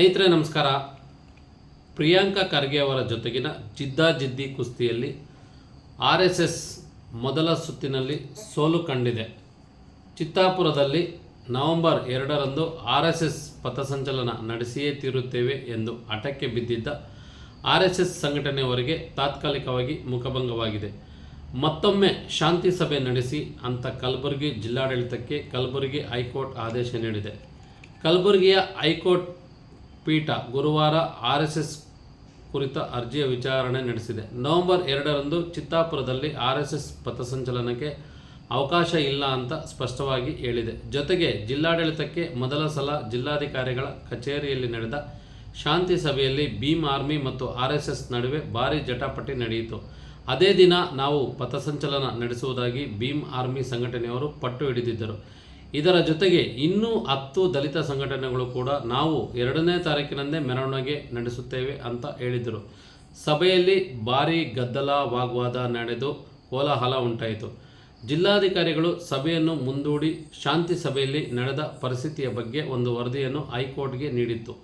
ಸ್ನೇಹಿತರೆ, ನಮಸ್ಕಾರ. ಪ್ರಿಯಾಂಕಾ ಖರ್ಗೆ ಅವರ ಜೊತೆಗಿನ ಜಿದ್ದಾಜಿದ್ದಿ ಕುಸ್ತಿಯಲ್ಲಿ ಆರ್ ಎಸ್ ಎಸ್ ಮೊದಲ ಸುತ್ತಿನಲ್ಲಿ ಸೋಲು ಕಂಡಿದೆ. ಚಿತ್ತಾಪುರದಲ್ಲಿ ನವೆಂಬರ್ ಎರಡರಂದು ಆರ್ ಎಸ್ ಎಸ್ ಪಥಸಂಚಲನ ನಡೆಸಿಯೇ ತೀರುತ್ತೇವೆ ಎಂದು ಹಠಕ್ಕೆ ಬಿದ್ದಿದ್ದ ಆರ್ ಎಸ್ ಎಸ್ ಸಂಘಟನೆಯವರಿಗೆ ತಾತ್ಕಾಲಿಕವಾಗಿ ಮುಖಭಂಗವಾಗಿದೆ. ಮತ್ತೊಮ್ಮೆ ಶಾಂತಿ ಸಭೆ ನಡೆಸಿ ಅಂತ ಕಲಬುರಗಿ ಜಿಲ್ಲಾಡಳಿತಕ್ಕೆ ಕಲಬುರಗಿ ಹೈಕೋರ್ಟ್ ಆದೇಶ ನೀಡಿದೆ. ಕಲಬುರಗಿಯ ಹೈಕೋರ್ಟ್ ಪೀಠ ಗುರುವಾರ ಆರ್ ಕುರಿತ ಅರ್ಜಿಯ ವಿಚಾರಣೆ ನಡೆಸಿದೆ. ನವೆಂಬರ್ ಎರಡರಂದು ಚಿತ್ತಾಪುರದಲ್ಲಿ ಆರ್ ಎಸ್ ಪಥಸಂಚಲನಕ್ಕೆ ಅವಕಾಶ ಇಲ್ಲ ಅಂತ ಸ್ಪಷ್ಟವಾಗಿ ಹೇಳಿದೆ. ಜೊತೆಗೆ ಜಿಲ್ಲಾಡಳಿತಕ್ಕೆ ಮೊದಲ ಸಲ ಜಿಲ್ಲಾಧಿಕಾರಿಗಳ ಕಚೇರಿಯಲ್ಲಿ ನಡೆದ ಶಾಂತಿ ಸಭೆಯಲ್ಲಿ ಭೀಮ್ ಆರ್ಮಿ ಮತ್ತು ಆರ್ ಎಸ್ ನಡುವೆ ಭಾರಿ ಜಟಾಪಟಿ ನಡೆಯಿತು. ಅದೇ ದಿನ ನಾವು ಪಥಸಂಚಲನ ನಡೆಸುವುದಾಗಿ ಭೀಮ್ ಆರ್ಮಿ ಸಂಘಟನೆಯವರು ಪಟ್ಟು ಹಿಡಿದಿದ್ದರು. ಇದರ ಜೊತೆಗೆ ಇನ್ನೂ ಹತ್ತು ದಲಿತ ಸಂಘಟನೆಗಳು ಕೂಡ ನಾವು ಎರಡನೇ ತಾರೀಕಿನಂದೇ ಮೆರವಣಿಗೆ ನಡೆಸುತ್ತೇವೆ ಅಂತ ಹೇಳಿದರು. ಸಭೆಯಲ್ಲಿ ಭಾರೀ ಗದ್ದಲ ವಾಗ್ವಾದ ನಡೆದು ಕೋಲಾಹಲ ಉಂಟಾಯಿತು. ಜಿಲ್ಲಾಧಿಕಾರಿಗಳು ಸಭೆಯನ್ನು ಮುಂದೂಡಿ ಶಾಂತಿ ಸಭೆಯಲ್ಲಿ ನಡೆದ ಪರಿಸ್ಥಿತಿಯ ಬಗ್ಗೆ ಒಂದು ವರದಿಯನ್ನು ಹೈಕೋರ್ಟ್ಗೆ ನೀಡಿತ್ತು.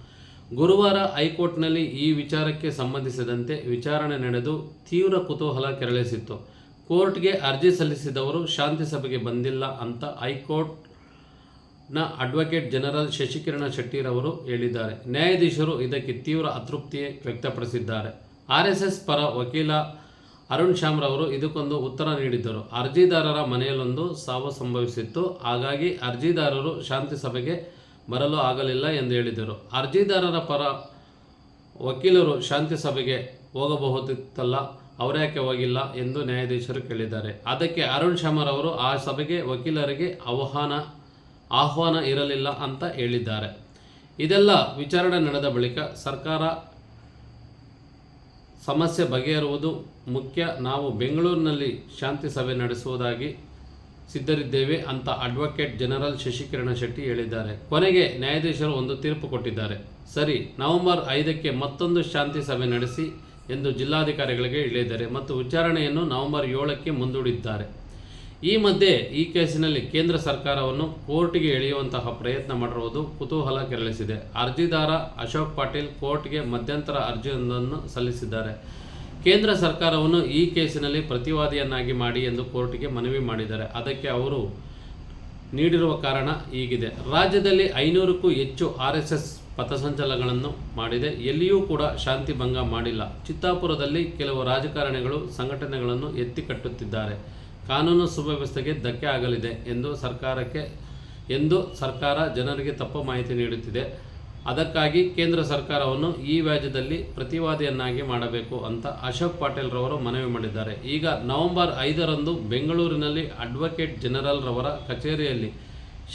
ಗುರುವಾರ ಹೈಕೋರ್ಟ್ನಲ್ಲಿ ಈ ವಿಚಾರಕ್ಕೆ ಸಂಬಂಧಿಸಿದಂತೆ ವಿಚಾರಣೆ ನಡೆದು ತೀವ್ರ ಕುತೂಹಲ ಕೆರಳಿಸಿತ್ತು. ಕೋರ್ಟ್ಗೆ ಅರ್ಜಿ ಸಲ್ಲಿಸಿದವರು ಶಾಂತಿ ಸಭೆಗೆ ಬಂದಿಲ್ಲ ಅಂತ ಹೈಕೋರ್ಟ್ನ ಅಡ್ವೊಕೇಟ್ ಜನರಲ್ ಶಶಿಕಿರಣ ಶೆಟ್ಟಿರವರು ಹೇಳಿದ್ದಾರೆ. ನ್ಯಾಯಾಧೀಶರು ಇದಕ್ಕೆ ತೀವ್ರ ಅತೃಪ್ತಿ ವ್ಯಕ್ತಪಡಿಸಿದ್ದಾರೆ. ಆರ್ ಎಸ್ ಪರ ವಕೀಲ ಅರುಣ್ ಶ್ಯಾಮ್ರವರು ಇದಕ್ಕೊಂದು ಉತ್ತರ ನೀಡಿದ್ದರು. ಅರ್ಜಿದಾರರ ಮನೆಯಲ್ಲೊಂದು ಸಾವು ಸಂಭವಿಸಿತ್ತು. ಹಾಗಾಗಿ ಅರ್ಜಿದಾರರು ಶಾಂತಿ ಸಭೆಗೆ ಬರಲು ಆಗಲಿಲ್ಲ ಎಂದು ಹೇಳಿದರು. ಅರ್ಜಿದಾರರ ಪರ ವಕೀಲರು ಶಾಂತಿ ಸಭೆಗೆ ಹೋಗಬಹುದಿತ್ತಲ್ಲ ಅವರ್ಯಾಕೆ ಹೋಗಿಲ್ಲ ಎಂದು ನ್ಯಾಯಾಧೀಶರು ಕೇಳಿದ್ದಾರೆ. ಅದಕ್ಕೆ ಅರುಣ್ ಶ್ಯಾಮರವರು ಆ ಸಭೆಗೆ ವಕೀಲರಿಗೆ ಆಹ್ವಾನ ಆಹ್ವಾನ ಇರಲಿಲ್ಲ ಅಂತ ಹೇಳಿದ್ದಾರೆ. ಇದೆಲ್ಲ ವಿಚಾರಣೆ ನಡೆದ ಬಳಿಕ ಸರ್ಕಾರ ಸಮಸ್ಯೆ ಬಗೆಹರುವುದು ಮುಖ್ಯ. ನಾವು ಬೆಂಗಳೂರಿನಲ್ಲಿ ಶಾಂತಿ ಸಭೆ ನಡೆಸುವುದಾಗಿ ಸಿದ್ಧರಿದ್ದೇವೆ ಅಂತ ಅಡ್ವೊಕೇಟ್ ಜನರಲ್ ಶಶಿಕಿರಣ ಶೆಟ್ಟಿ ಹೇಳಿದ್ದಾರೆ. ಕೊನೆಗೆ ನ್ಯಾಯಾಧೀಶರು ಒಂದು ತೀರ್ಪು ಕೊಟ್ಟಿದ್ದಾರೆ. ಸರಿ, ನವೆಂಬರ್ ಐದಕ್ಕೆ ಮತ್ತೊಂದು ಶಾಂತಿ ಸಭೆ ನಡೆಸಿ ಎಂದು ಜಿಲ್ಲಾಧಿಕಾರಿಗಳಿಗೆ ಹೇಳಿದ್ದಾರೆ ಮತ್ತು ವಿಚಾರಣೆಯನ್ನು ನವೆಂಬರ್ ಏಳಕ್ಕೆ ಮುಂದೂಡಿದ್ದಾರೆ. ಈ ಮಧ್ಯೆ ಈ ಕೇಸಿನಲ್ಲಿ ಕೇಂದ್ರ ಸರ್ಕಾರವನ್ನು ಕೋರ್ಟ್ಗೆ ಎಳೆಯುವಂತಹ ಪ್ರಯತ್ನ ಮಾಡಿರುವುದು ಕುತೂಹಲ ಕೆರಳಿಸಿದೆ. ಅರ್ಜಿದಾರ ಅಶೋಕ್ ಪಾಟೀಲ್ ಕೋರ್ಟ್ಗೆ ಮಧ್ಯಂತರ ಅರ್ಜಿಯೊಂದನ್ನು ಸಲ್ಲಿಸಿದ್ದಾರೆ. ಕೇಂದ್ರ ಸರ್ಕಾರವನ್ನು ಈ ಕೇಸಿನಲ್ಲಿ ಪ್ರತಿವಾದಿಯನ್ನಾಗಿ ಮಾಡಿ ಎಂದು ಕೋರ್ಟ್ಗೆ ಮನವಿ ಮಾಡಿದ್ದಾರೆ. ಅದಕ್ಕೆ ಅವರು ನೀಡಿರುವ ಕಾರಣ ಈಗಿದೆ ರಾಜ್ಯದಲ್ಲಿ ಐನೂರಕ್ಕೂ ಹೆಚ್ಚು ಆರ್ ಎಸ್ ಎಸ್ ಪಥಸಂಚಲನಗಳನ್ನು ಮಾಡಿದೆ. ಎಲ್ಲಿಯೂ ಕೂಡ ಶಾಂತಿ ಭಂಗ ಮಾಡಿಲ್ಲ. ಚಿತ್ತಾಪುರದಲ್ಲಿ ಕೆಲವು ರಾಜಕಾರಣಿಗಳು ಸಂಘಟನೆಗಳನ್ನು ಎತ್ತಿಕಟ್ಟುತ್ತಿದ್ದಾರೆ ಕಾನೂನು ಸುವ್ಯವಸ್ಥೆಗೆ ಧಕ್ಕೆ ಆಗಲಿದೆ ಎಂದು ಸರ್ಕಾರಕ್ಕೆ, ಎಂದು ಸರ್ಕಾರ ಜನರಿಗೆ ತಪ್ಪು ಮಾಹಿತಿ ನೀಡುತ್ತಿದೆ. ಅದಕ್ಕಾಗಿ ಕೇಂದ್ರ ಸರ್ಕಾರವನ್ನು ಈ ವ್ಯಾಜ್ಯದಲ್ಲಿ ಪ್ರತಿವಾದಿಯನ್ನಾಗಿ ಮಾಡಬೇಕು ಅಂತ ಅಶೋಕ್ ಪಾಟೀಲ್ ರವರು ಮನವಿ ಮಾಡಿದ್ದಾರೆ. ಈಗ ನವೆಂಬರ್ ಐದರಂದು ಬೆಂಗಳೂರಿನಲ್ಲಿ ಅಡ್ವೊಕೇಟ್ ಜನರಲ್ ರವರ ಕಚೇರಿಯಲ್ಲಿ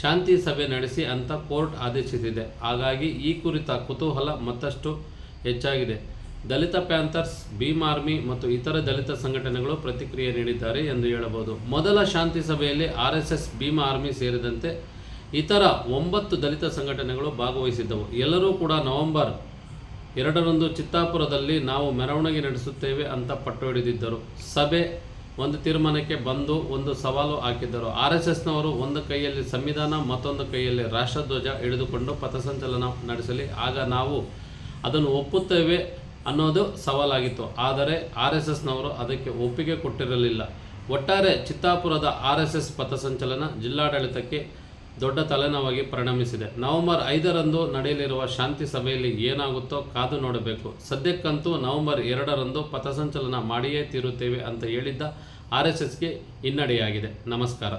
ಶಾಂತಿ ಸಭೆ ನಡೆಸಿ ಅಂತ ಕೋರ್ಟ್ ಆದೇಶಿಸಿದೆ. ಹಾಗಾಗಿ ಈ ಕುರಿತ ಕುತೂಹಲ ಮತ್ತಷ್ಟು ಹೆಚ್ಚಾಗಿದೆ. ದಲಿತ ಪ್ಯಾಂಥರ್ಸ್, ಭೀಮ್ ಆರ್ಮಿ ಮತ್ತು ಇತರ ದಲಿತ ಸಂಘಟನೆಗಳು ಪ್ರತಿಕ್ರಿಯೆ ನೀಡಿದ್ದಾರೆ ಎಂದು ಹೇಳಬಹುದು. ಮೊದಲ ಶಾಂತಿ ಸಭೆಯಲ್ಲಿ R S S, Bhim army ಸೇರಿದಂತೆ ಇತರ ಒಂಬತ್ತು ದಲಿತ ಸಂಘಟನೆಗಳು ಭಾಗವಹಿಸಿದ್ದವು. ಎಲ್ಲರೂ ಕೂಡ ನವೆಂಬರ್ ಎರಡರಂದು ಚಿತ್ತಾಪುರದಲ್ಲಿ ನಾವು ಮೆರವಣಿಗೆ ನಡೆಸುತ್ತೇವೆ ಅಂತ ಪಟ್ಟು ಹಿಡಿದಿದ್ದರು. ಸಭೆ ಒಂದು ತೀರ್ಮಾನಕ್ಕೆ ಬಂದು ಒಂದು ಸವಾಲು ಹಾಕಿದ್ದರು. ಆರ್ ಎಸ್ ಎಸ್ನವರು ಒಂದು ಕೈಯಲ್ಲಿ ಸಂವಿಧಾನ, ಮತ್ತೊಂದು ಕೈಯಲ್ಲಿ ರಾಷ್ಟ್ರಧ್ವಜ ಹಿಡಿದುಕೊಂಡು ಪಥಸಂಚಲನ ನಡೆಸಲಿ. ಆಗ ನಾವು ಅದನ್ನು ಒಪ್ಪುತ್ತೇವೆ. ಅನ್ನೋದು ಸವಾಲಾಗಿತ್ತು. ಆದರೆ ಆರ್ ಎಸ್ ಎಸ್ನವರು ಅದಕ್ಕೆ ಒಪ್ಪಿಗೆ ಕೊಟ್ಟಿರಲಿಲ್ಲ. ಒಟ್ಟಾರೆ ಚಿತ್ತಾಪುರದ ಆರ್ ಎಸ್ ಎಸ್ ಪಥಸಂಚಲನ ಜಿಲ್ಲಾಡಳಿತಕ್ಕೆ ದೊಡ್ಡ ತಲೆನೋವಾಗಿ ಪರಿಣಮಿಸಿದೆ. ನವೆಂಬರ್ ಐದರಂದು ನಡೆಯಲಿರುವ ಶಾಂತಿ ಸಭೆಯಲ್ಲಿ ಏನಾಗುತ್ತೋ ಕಾದು ನೋಡಬೇಕು. ಸದ್ಯಕ್ಕಂತೂ ನವೆಂಬರ್ ಎರಡರಂದು ಪಥಸಂಚಲನ ಮಾಡಿಯೇ ತೀರುತ್ತೇವೆ ಅಂತ ಹೇಳಿದ್ದ ಆರ್ ಎಸ್ ಎಸ್ಗೆ ಹಿನ್ನಡೆಯಾಗಿದೆ. ನಮಸ್ಕಾರ.